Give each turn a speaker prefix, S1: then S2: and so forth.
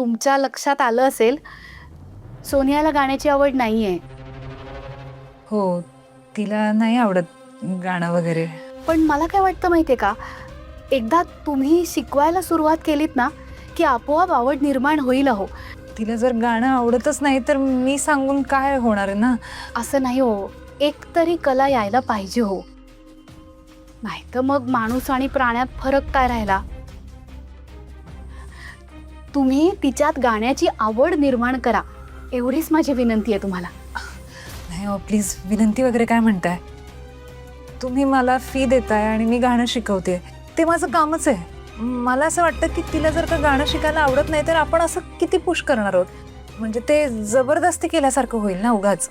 S1: तुमच्या लक्षात आलं असेल सोनियाला गाण्याची आवड नाही आहे
S2: हो तिला नाही आवडत गाणं वगैरे.
S1: पण मला काय वाटतं माहिती आहे का? एकदा तुम्ही शिकवायला सुरुवात केलीत ना की आपोआप आवड निर्माण होईल अहो.
S2: तिला जर गाणं आवडतच नाही तर मी सांगून काय होणार आहे ना?
S1: असं नाही हो. एक तरी कला यायला पाहिजे हो. नाही तर मग माणूस आणि प्राण्यात फरक काय राहिला? तुम्ही तिच्यात गाण्याची आवड निर्माण करा. एवढीच माझी विनंती आहे तुम्हाला.
S2: नाही हो प्लीज विनंती वगैरे काय म्हणताय? तुम्ही मला फी देताय आणि मी गाणं शिकवते ते माझं कामच आहे. मला असं वाटतं की तिला जर का गाणं शिकायला आवडत नाही तर आपण असं किती पुश करणार आहोत? म्हणजे ते जबरदस्ती केल्यासारखं होईल ना उगाच.